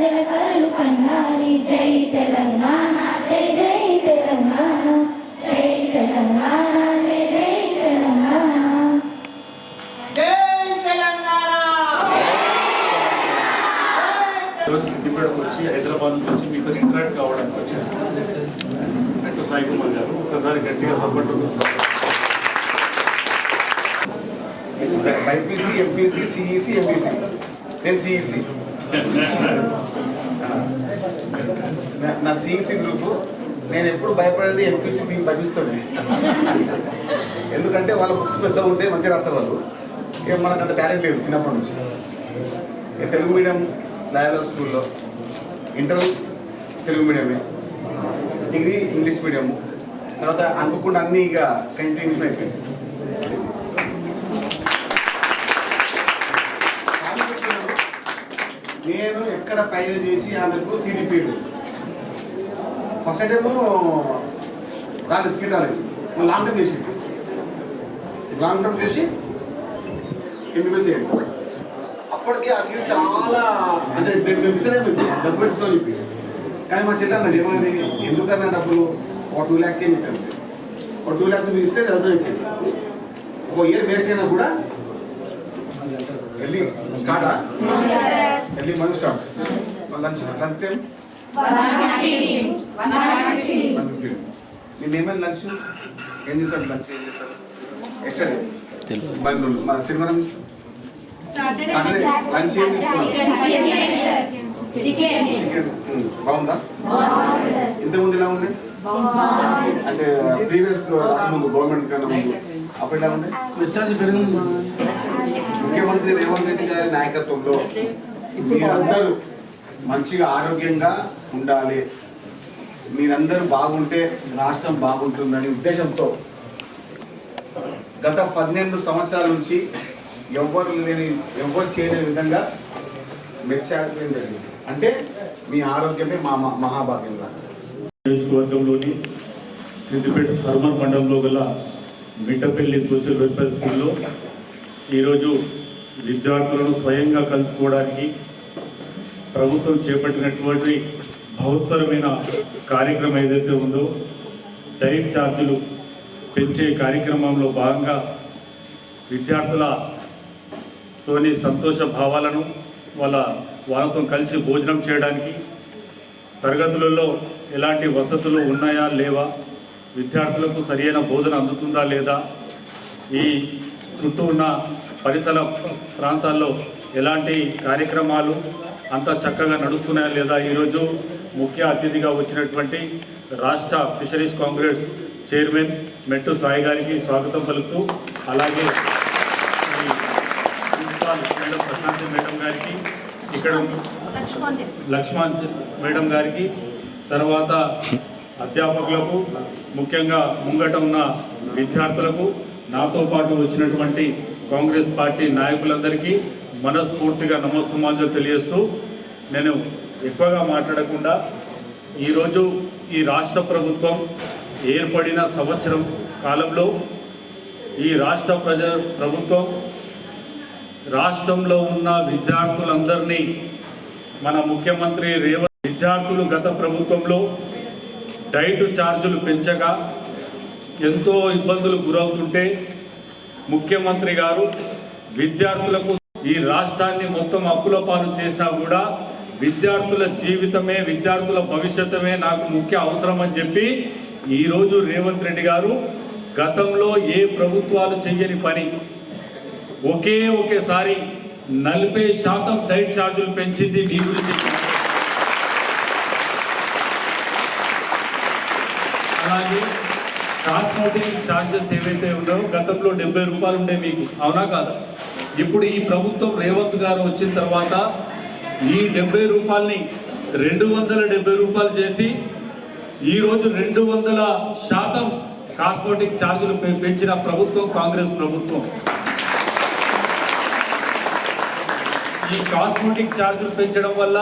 కలలు కండాలి జై తెలంగాణ జై జై తెలంగాణ జై తెలంగాణ జై జై తెలంగాణ. జై తెలంగాణ! సిద్దిపేటకు వచ్చి హైదరాబాద్ నుంచి వచ్చి మీతో ఇంటరాక్ట్ కావడానికి వచ్చాను. నెట్టు సాయి కుమార్ గారు ఒకసారి గట్టిగా support BiPC MPC CEC MPC. నేను సిఈసి. నా సిఈసి గ్రూప్ నేను ఎప్పుడు భయపడేది ఎంపీసీ మీకు భయపిస్తుంది ఎందుకంటే వాళ్ళ బుక్స్ పెద్దగా ఉంటే మంచిగా రాస్తారు వాళ్ళు. ఏం మనకు అంత టాలెంట్ లేదు చిన్నప్పటి నుంచి. ఇక తెలుగు మీడియం లయాలో స్కూల్లో ఇంటర్ తెలుగు మీడియమే డిగ్రీ ఇంగ్లీష్ మీడియము తర్వాత అనుకోకుండా అన్నీ ఇక కంటిన్యూ అయిపోయింది. నేను ఎక్కడ పైన చేసి ఆమెకు సిడిపి ఫస్ట్ ఏమో రాలేదు సీట్ రాలేదు. లాంగ్ టర్మ్ చేసింది. లాంగ్ టర్మ్ చేసి ఎంబీబీఎస్ చేయండి అప్పటికి ఆ సీట్ చాలా అంటే మేము డబ్బు పెట్టుకొని చెప్పి. కానీ మా చెల్లి అన్నది ఏమైంది? ఎందుకన్నా డబ్బులు? ఒక టూ ల్యాక్స్ ఏం చెప్పాను. ఒక టూ ల్యాక్స్ ఇస్తే డబ్బులు చెప్పింది ఒక ఇయర్ వేస్ట్ అయినా కూడా వెళ్ళి స్టార్టా వెళ్ళి మనం స్టార్ట్ లంచ్ లంచ్ టైం నేను ఏమైనా లంచ్? ఏం చేశారు లంచ్? ఏం చేశారు? ఎక్స్ట్రా మరి మా సినిమా లంచ్. ఏం ఉమ్, బాగుందా? ఇంతకుముందు ఎలా ఉండే? అంటే ప్రీవియస్ ముందు గవర్నమెంట్ కన్నా ముందు అప్పుడు ఎలా ఉండే? ముఖ్యమంత్రి రేవంత్ రెడ్డి గారి నాయకత్వంలో మీరందరూ మంచిగా ఆరోగ్యంగా ఉండాలి. మీరందరూ బాగుంటే రాష్ట్రం బాగుంటుందనే ఉద్దేశంతో గత పన్నెండు సంవత్సరాల నుంచి ఎవ్వరు లేని ఎవ్వరు చేయని విధంగా మెచ్చాకపోయింది జరిగింది. అంటే మీ ఆరోగ్యమే మా మహాభాగ్యంగా మహాభాగ్యం నియోజకవర్గంలోని సిద్దిపేట హర్మన్ మండలంలో గల మిట్టపల్లి సోషల్ వెల్ఫేర్ స్కూల్లో ఈరోజు విద్యార్థులను స్వయంగా కలుసుకోవడానికి ప్రభుత్వం చేపట్టినటువంటి బహుత్తరమైన కార్యక్రమం ఏదైతే ఉందో డైట్ ఛార్జీలు పెంచే కార్యక్రమంలో భాగంగా విద్యార్థులతోని సంతోష భావాలను వాళ్ళ వాళ్ళతో కలిసి భోజనం చేయడానికి తరగతులలో ఎలాంటి వసతులు ఉన్నాయా లేవా విద్యార్థులకు సరియైన బోధన అందుతుందా లేదా ఈ చుట్టూ ఉన్న పరిసర ప్రాంతాల్లో ఎలాంటి కార్యక్రమాలు అంతా చక్కగా నడుస్తున్నాయా లేదా? ఈరోజు ముఖ్య అతిథిగా వచ్చినటువంటి రాష్ట్ర ఫిషరీస్ కాంగ్రెస్ చైర్మన్ మెట్టు సాయి గారికి స్వాగతం పలుకుతూ అలాగే ప్రిన్సిపాల్ మేడం ప్రశాంతి మేడం గారికి ఇక్కడ లక్ష్మణ్ మేడం గారికి తర్వాత అధ్యాపకులకు ముఖ్యంగా ముంగట ఉన్న విద్యార్థులకు నాతో పాటు వచ్చినటువంటి కాంగ్రెస్ పార్టీ నాయకులందరికీ మనస్ఫూర్తిగా నమస్సుమాంజలు తెలియజేస్తూ నేను ఎక్కువగా మాట్లాడకుండా ఈరోజు ఈ రాష్ట్ర ప్రభుత్వం ఏర్పడిన సంవత్సరం కాలంలో ఈ రాష్ట్ర ప్రజ ప్రభుత్వం రాష్ట్రంలో ఉన్న విద్యార్థులందరినీ మన ముఖ్యమంత్రి రేవంత్ విద్యార్థులు గత ప్రభుత్వంలో డైట్ ఛార్జీలు పెంచగా ఎంతో ఇబ్బందులు గురవుతుంటే ముఖ్యమంత్రి గారు విద్యార్థులకు ఈ రాష్ట్రాన్ని మొత్తం అప్పుల పాలు చేసినా కూడా విద్యార్థుల జీవితమే విద్యార్థుల భవిష్యత్తమే నాకు ముఖ్య అవసరం అని చెప్పి ఈరోజు రేవంత్ రెడ్డి గారు గతంలో ఏ ప్రభుత్వాలు చెయ్యని పని ఒకే ఒకేసారి నలభై శాతం డైట్ ఛార్జీలు పెంచింది మీ గురించి అలాగే ట్రాన్స్పోర్టింగ్ ఛార్జెస్ ఏవైతే ఉన్నాయో గతంలో డెబ్బై రూపాయలు ఉండే మీకు. అవునా కాదా? ఇప్పుడు ఈ ప్రభుత్వం రేవంత్ గారు వచ్చిన తర్వాత ఈ డెబ్బై రూపాయలని రెండు వందల డెబ్బై రూపాయలు చేసి ఈరోజు రెండు వందల శాతం కాస్మోటిక్ ఛార్జీలు పె- పెంచిన ప్రభుత్వం కాంగ్రెస్ ప్రభుత్వం. ఈ కాస్మోటిక్ ఛార్జీలు పెంచడం వల్ల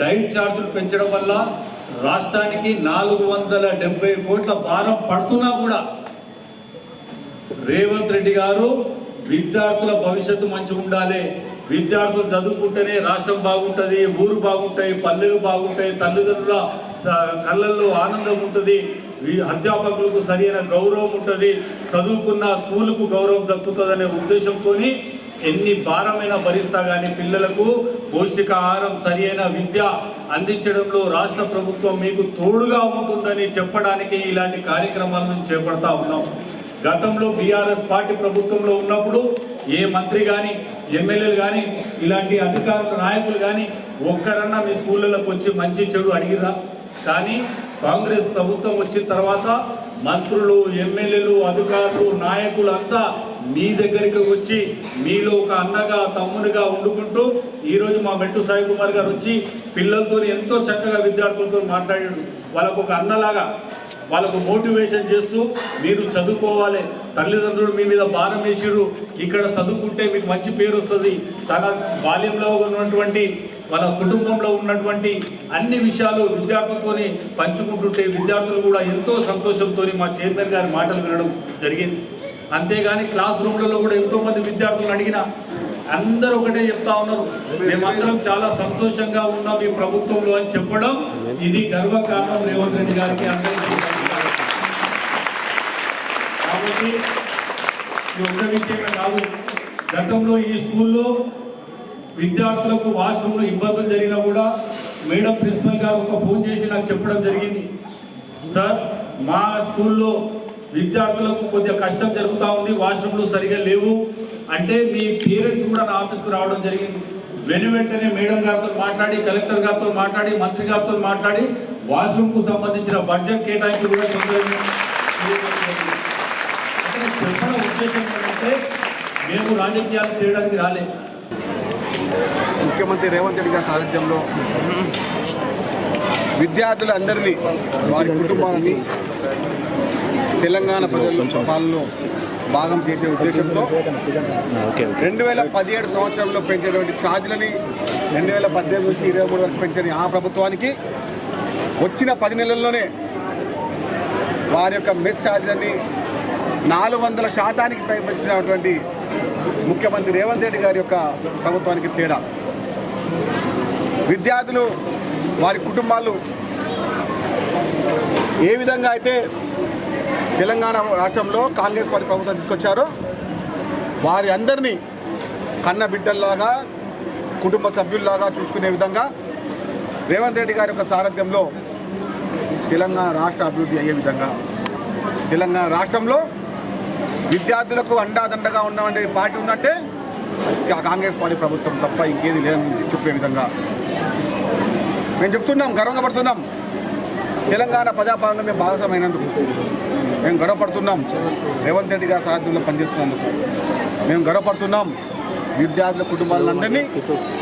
డైట్ ఛార్జీలు పెంచడం వల్ల రాష్ట్రానికి నాలుగు వందల డెబ్బై కోట్ల భారం పడుతున్నా కూడా రేవంత్ రెడ్డి గారు విద్యార్థుల భవిష్యత్తు మంచిగా ఉండాలి. విద్యార్థులు చదువుకుంటేనే రాష్ట్రం బాగుంటుంది ఊరు బాగుంటాయి పల్లెలు బాగుంటాయి తల్లిదండ్రుల కళ్ళల్లో ఆనందం ఉంటుంది. అధ్యాపకులకు సరైన గౌరవం ఉంటుంది. చదువుకున్న స్కూలుకు గౌరవం దక్కుతుందనే ఉద్దేశంతో ఎన్ని భారమైన భరిస్తా కానీ పిల్లలకు పౌష్టికాహారం సరియైన విద్య అందించడంలో రాష్ట్ర ప్రభుత్వం మీకు తోడుగా ఉంటుందని చెప్పడానికి ఇలాంటి కార్యక్రమాలను చేపడతా ఉన్నాం. గతంలో బీఆర్ఎస్ పార్టీ ప్రభుత్వంలో ఉన్నప్పుడు ఏ మంత్రి కానీ ఎమ్మెల్యేలు కానీ ఇలాంటి అధికారుల నాయకులు కానీ ఒక్కరన్నా మీ స్కూళ్ళలోకి వచ్చి మంచి చెడు అడిగిరా కానీ కాంగ్రెస్ ప్రభుత్వం వచ్చిన తర్వాత మంత్రులు ఎమ్మెల్యేలు అధికారులు నాయకులు అంతా మీ దగ్గరికి వచ్చి మీలో ఒక అన్నగా తమ్మునిగా వండుకుంటూ ఈరోజు మా మెట్టు సాయి కుమార్ గారు వచ్చి పిల్లలతో ఎంతో చక్కగా విద్యార్థులతో మాట్లాడాడు. వాళ్ళకు ఒక అన్నలాగా వాళ్ళకు మోటివేషన్ చేస్తూ మీరు చదువుకోవాలి. తల్లిదండ్రులు మీ మీద భారం వేసిరు ఇక్కడ చదువుకుంటే మీకు మంచి పేరు వస్తుంది. తన బాల్యంలో ఉన్నటువంటి వాళ్ళ కుటుంబంలో ఉన్నటువంటి అన్ని విషయాలు విద్యార్థులతోని పంచుకుంటుంటే విద్యార్థులు కూడా ఎంతో సంతోషంతో మా చైర్మన్ గారి మాటలు వినడం జరిగింది. అంతేగాని క్లాస్ రూమ్లలో కూడా ఎంతో మంది విద్యార్థులను అడిగిన అందరూ ఒకటే చెప్తా ఉన్నారు. మేమందరం చాలా సంతోషంగా ఉన్నాం ఈ ప్రభుత్వంలో అని చెప్పడం. ఇది గర్వకారణం రేవంత్ రెడ్డి గారికి. కాబట్టి ఇది ఒక్క విషయమే కాదు గతంలో ఈ స్కూల్లో విద్యార్థులకు వాష్రూమ్లో ఇబ్బందులు జరిగినా కూడా మేడం ప్రిన్సిపల్ గారు ఒక ఫోన్ చేసి నాకు చెప్పడం జరిగింది. సార్ మా స్కూల్లో విద్యార్థులకు కొద్దిగా కష్టం జరుగుతూ ఉంది వాష్రూమ్లు సరిగా లేవు. అంటే మీ పేరెంట్స్ కూడా నా ఆఫీస్కు రావడం జరిగింది. వెను వెంటనే మేడం గారితో మాట్లాడి కలెక్టర్ గారితో మాట్లాడి మంత్రి గారితో మాట్లాడి వాష్రూమ్కు సంబంధించిన బడ్జెట్ కేటాయింపు కూడా తొందరగా అంటే చెప్పడం ఉద్దేశం ఏంటంటే మేము రాజకీయాలు చేయడానికి రాలేదు. ముఖ్యమంత్రి రేవంత్ రెడ్డి గారి సారథ్యంలో విద్యార్థులందరినీ వారి కుటుంబాలని తెలంగాణ ప్రజల్లో పాలనలో భాగం చేసే ఉద్దేశంతో రెండు వేల పదిహేడు సంవత్సరంలో పెంచినటువంటి ఛార్జీలని రెండు వేల పద్దెనిమిది నుంచి ఇరవై మూడు వరకు పెంచిన ఆ ప్రభుత్వానికి వచ్చిన పది నెలల్లోనే వారి యొక్క మెస్ ఛార్జీలని నాలుగు వందల శాతానికి పెంచినటువంటి ముఖ్యమంత్రి రేవంత్ రెడ్డి గారి యొక్క ప్రభుత్వానికి తేడా. విద్యార్థులు వారి కుటుంబాలు ఏ విధంగా అయితే తెలంగాణ రాష్ట్రంలో కాంగ్రెస్ పార్టీ ప్రభుత్వం తీసుకొచ్చారో. వారి అందరినీ కన్న బిడ్డల్లాగా కుటుంబ సభ్యుల్లాగా చూసుకునే విధంగా రేవంత్ రెడ్డి గారి యొక్క సారథ్యంలో తెలంగాణ రాష్ట్ర అభివృద్ధి అయ్యే విధంగా తెలంగాణ రాష్ట్రంలో విద్యార్థులకు అండాదండగా ఉన్నటువంటి పార్టీ ఉందంటే కాంగ్రెస్ పార్టీ ప్రభుత్వం తప్ప ఇంకేది లేదని చెప్పే విధంగా. మేము చెప్తున్నాం గర్వంగా పడుతున్నాం. తెలంగాణ ప్రజాపాలన మేము భాగస్వామైనందుకు మేము గర్వపడుతున్నాం రేవంత్ రెడ్డి గారి సాధ్యంలో పనిచేస్తున్నందుకు. మేము గర్వపడుతున్నాం విద్యార్థుల కుటుంబాలందరినీ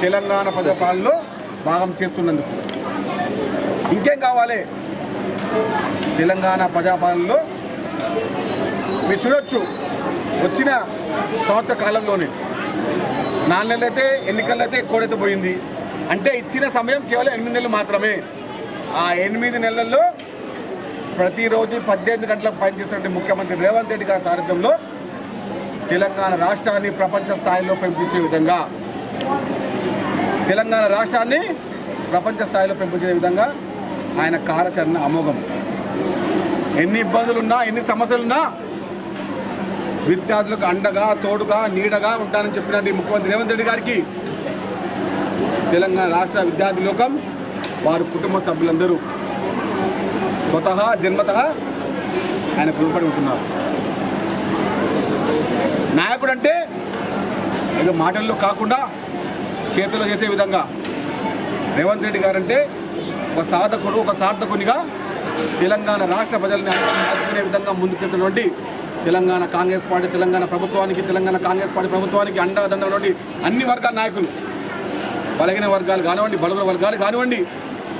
తెలంగాణ ప్రజాపాలనలో భాగం చేస్తున్నందుకు. ఇంకేం కావాలి? తెలంగాణ ప్రజాపాలనలో మీరు చూడొచ్చు. వచ్చిన సంవత్సర కాలంలోనే నాలుగు నెలలు అయితే ఎన్నికల్లో అయితే ఎక్కువైతే పోయింది. అంటే ఇచ్చిన సమయం కేవలం ఎనిమిది నెలలు మాత్రమే. ఆ ఎనిమిది నెలల్లో ప్రతిరోజు పద్దెనిమిది గంటలకు పనిచేస్తున్న ముఖ్యమంత్రి రేవంత్ రెడ్డి గారి సారథ్యంలో తెలంగాణ రాష్ట్రాన్ని ప్రపంచ స్థాయిలో పెంపించే విధంగా తెలంగాణ రాష్ట్రాన్ని ప్రపంచ స్థాయిలో పెంపించే విధంగా ఆయన కార్యాచరణ అమోఘం. ఎన్ని ఇబ్బందులున్నా ఎన్ని సమస్యలున్నా విద్యార్థులకు అండగా తోడుగా నీడగా ఉంటానని చెప్పినటువంటి ముఖ్యమంత్రి రేవంత్ రెడ్డి గారికి తెలంగాణ రాష్ట్ర విద్యార్థి లోకం వారి కుటుంబ సభ్యులందరూ స్వతహా జన్మత ఆయన పిలుపడి ఉంటున్నారు. నాయకుడు అంటే ఏదో మాటల్లో కాకుండా చేతుల్లో చేసే విధంగా. రేవంత్ రెడ్డి గారంటే ఒక సాధకుడు ఒక సార్థకునిగా తెలంగాణ రాష్ట్ర ప్రజల్ని ఆదుకునే విధంగా ముందుకెళ్తున్నటువంటి తెలంగాణ కాంగ్రెస్ పార్టీ తెలంగాణ ప్రభుత్వానికి తెలంగాణ కాంగ్రెస్ పార్టీ ప్రభుత్వానికి అండదండటువంటి అన్ని వర్గాల నాయకులు. బలహీన వర్గాలు కానివ్వండి బలుగుల వర్గాలు కానివ్వండి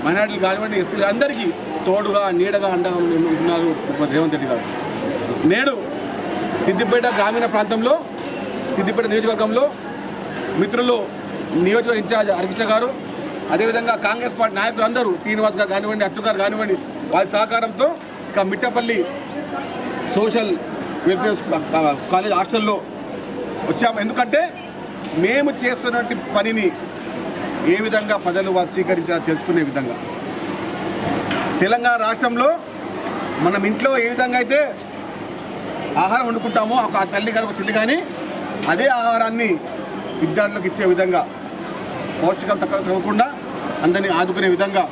మైనార్టీలు కానివ్వండి ఎస్సీలు అందరికీ తోడుగా నీడగా అండగా ఉన్నారు రేవంత్ రెడ్డి గారు. నేడు సిద్దిపేట గ్రామీణ ప్రాంతంలో సిద్దిపేట నియోజకవర్గంలో మిత్రులు నియోజక ఇన్ఛార్జ్ హరికృష్ణ గారు అదేవిధంగా కాంగ్రెస్ పార్టీ నాయకులు అందరూ శ్రీనివాస్ గారు కానివ్వండి అత్తు గారు కానివ్వండి వారి సహకారంతో ఇక మిట్టపల్లి సోషల్ వెల్ఫేర్ కాలేజ్ హాస్టల్లో వచ్చాము. ఎందుకంటే మేము చేస్తున్నటువంటి పనిని ఏ విధంగా ప్రజలు వారు స్వీకరించారో తెలుసుకునే విధంగా. తెలంగాణ రాష్ట్రంలో మనం ఇంట్లో ఏ విధంగా అయితే ఆహారం వండుకుంటామో ఒక తల్లి గారు ఒక చెల్లి కానీ అదే ఆహారాన్ని విద్యార్థులకు ఇచ్చే విధంగా పౌష్టికం తక్కువ తగ్గకుండా అందరినీ ఆదుకునే విధంగా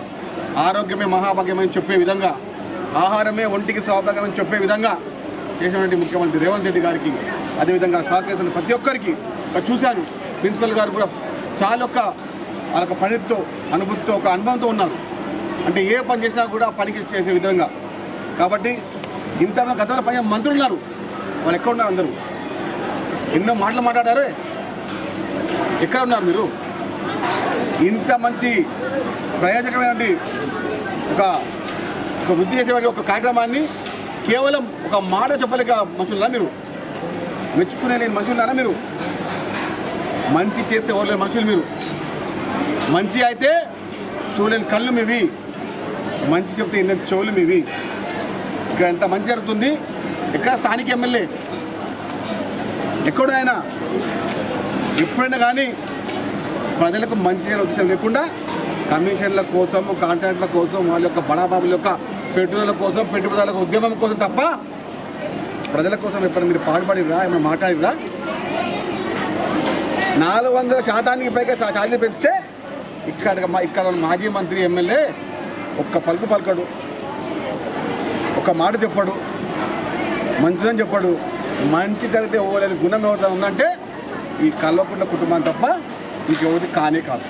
ఆరోగ్యమే మహాభాగ్యమని చెప్పే విధంగా ఆహారమే ఒంటికి సౌభాగ్యమని చెప్పే విధంగా చేసినటువంటి ముఖ్యమంత్రి రేవంత్ రెడ్డి గారికి అదేవిధంగా సహకరిస్తున్న ప్రతి ఒక్కరికి ఒక చూశాను. ప్రిన్సిపల్ గారు కూడా చాలా ఒక వాళ్ళ పనితో అనుభూతితో ఒక అనుభవంతో ఉన్నారు. అంటే ఏ పని చేసినా కూడా పనికి చేసే విధంగా. కాబట్టి ఇంత గతంలో పని మంత్రులు ఉన్నారు. వాళ్ళు ఎక్కడ ఉన్నారు అందరూ? ఎన్నో మాటలు మాట్లాడారు? ఎక్కడ ఉన్నారు మీరు? ఇంత మంచి ప్రయోజనమైనటువంటి ఒక ఒక వృద్ధి చేసేటువంటి ఒక కార్యక్రమాన్ని కేవలం ఒక మాట చెప్పలేక మనుషులున్నా మీరు? మెచ్చుకునే లేని మనుషులున్నారా మీరు? మంచి చేసే వాళ్ళు లేని మనుషులు మీరు. మంచి అయితే చూడలేని కళ్ళు మీవి. మంచి చెప్తే ఎన్ని చెవులు మీవి? ఇక్కడ ఎంత మంచి జరుగుతుంది? ఎక్కడ స్థానిక ఎమ్మెల్యే? ఎక్కడైనా ఎప్పుడైనా కానీ ప్రజలకు మంచి విషయం లేకుండా కమిషన్ల కోసం కాంట్రాక్ట్ల కోసం వాళ్ళ యొక్క బడాబాబుల యొక్క పెట్టుబడుల కోసం పెట్టుబడుల ఉద్యమం కోసం తప్ప ప్రజల కోసం ఎప్పుడు మీరు పాటుపడిరా ఏమైనా మాట్లాడిరా నాలుగు వందల శాతానికి పైగా ఛార్జీలు పెంచితే ఇక్కడ ఇక్కడ మాజీ మంత్రి ఎమ్మెల్యే ఒక్క పలుకు పలకడు. ఒక మాట చెప్పాడు. మంచిదని చెప్పాడు. మంచి కలిగితే ఇవ్వలేని గుణం ఎవరితో ఉందంటే ఈ కల్వకుండ కుటుంబం తప్ప ఇంకెవరి కానే కాదు.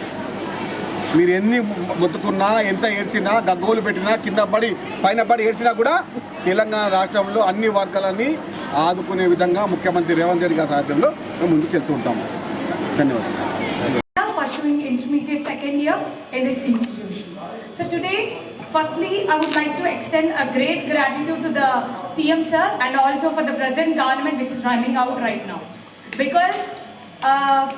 మీరు ఎన్ని మొత్తుకున్నా ఎంత ఏడ్చినా గగ్గోలు పెట్టినా కింద పడి పైన పడి ఏడ్చినా కూడా తెలంగాణ రాష్ట్రంలో అన్ని వర్గాలని ఆదుకునే విధంగా ముఖ్యమంత్రి రేవంత్ రెడ్డి గారి సాధ్యంలో మేము ముందుకు వెళ్తూ ఉంటాము. ధన్యవాదాలు. Firstly, I would like to extend a great gratitude to the CM sir and also for the present government which is running out right now. Because uh,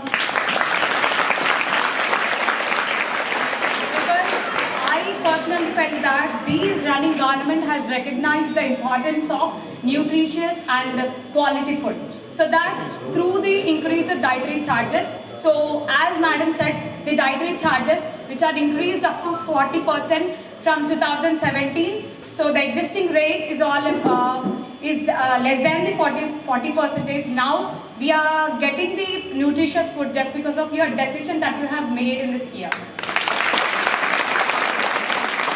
personally felt that these running government has recognized the importance of nutritious and quality food. So that through the increase of dietary charges, so as madam said, the dietary charges which are increased up to 40% from 2017. So the existing rate is all uh, is uh, less than the 40 40 percentage. Now we are getting the nutritious food just because of your decision that you have made in this year.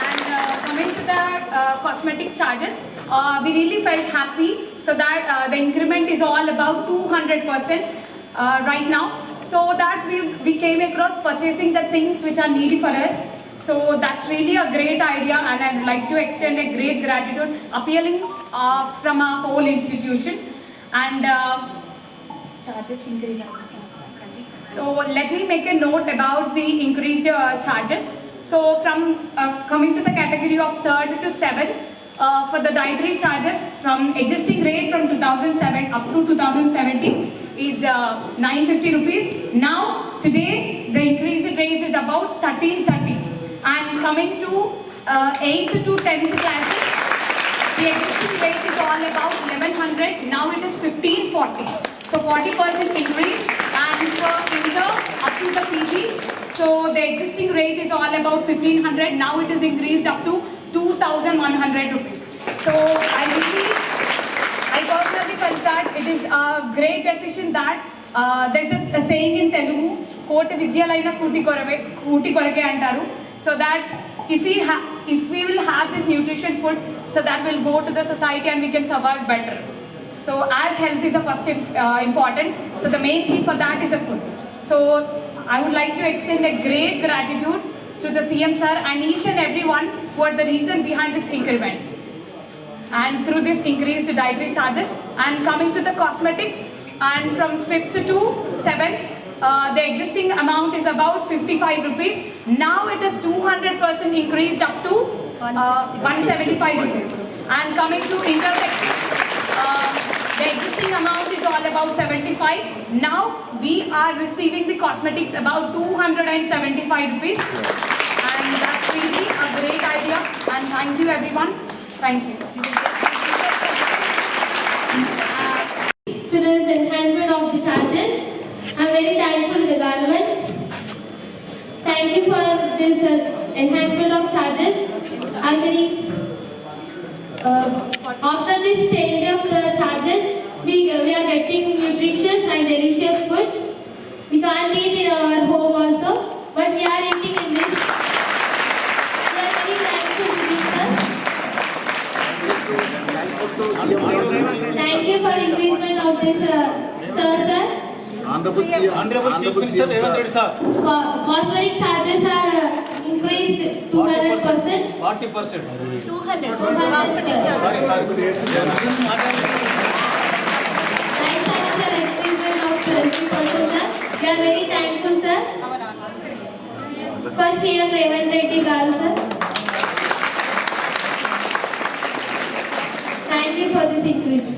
And uh, coming to the uh, cosmetic charges, uh, we really felt happy so that uh, the increment is all about 200% uh, right now. So that we, we came across purchasing the things which are needy for us. So that's really a great idea and I'd like to extend a great gratitude appealing uh, from our whole institution. And uh, charges increase. So let me make a note about the increased uh, charges. So from uh, coming to the category of third to seventh, uh, for the dietary charges from existing rate from 2007 up to 2017 is uh, 950 rupees. Now today the increased rate is about 1330. And coming to uh, 8th to 10th classes, the existing rate is all about 1100, now it is 1540. So 40% increase and for inter up to the PG, so the existing rate is all about 1500, now it is increased up to 2100 rupees. So I really, I personally felt that it is a great decision that uh, there's a, a saying in Telugu, కోటి విద్యలైన కూటి కొరవే కూటి కొరకే అంటారు so that if we if we will have this nutrition food, so that will go to the society and we can survive better. So as health is a first uh, importance, so the main key for that is a food. So I would like to extend a great gratitude to the CM sir and each and everyone who are the reason behind this increment. And through this increased dietary charges and coming to the cosmetics and from 5th to 7th, uh, the existing amount is about 55 rupees. Now it is 200% increased up to uh, 175 rupees. And coming to intersection uh, the existing amount is all about 75 now we are receiving the cosmetics about 275 rupees. And that's really a great idea. And thank you everyone. Thank you Thank you for this uh, enhancement of charges. I'm very, uh, after this change of the charges, we, we are getting nutritious and delicious food. We can't eat in our home also, but we are eating in this. We are very thankful to this, sir. Thank you for increasement of this, uh, sir, sir. Honorable Chief Minister Revanth Reddy sir, Cosmetic charges are uh, increased two hundred percent. forty percent. Two hundred. Sorry, sorry. Night charges are increasement of twenty percent, sir. We are very thankful, sir. For CM Revanth Reddy garu, sir. Thank you for this increase.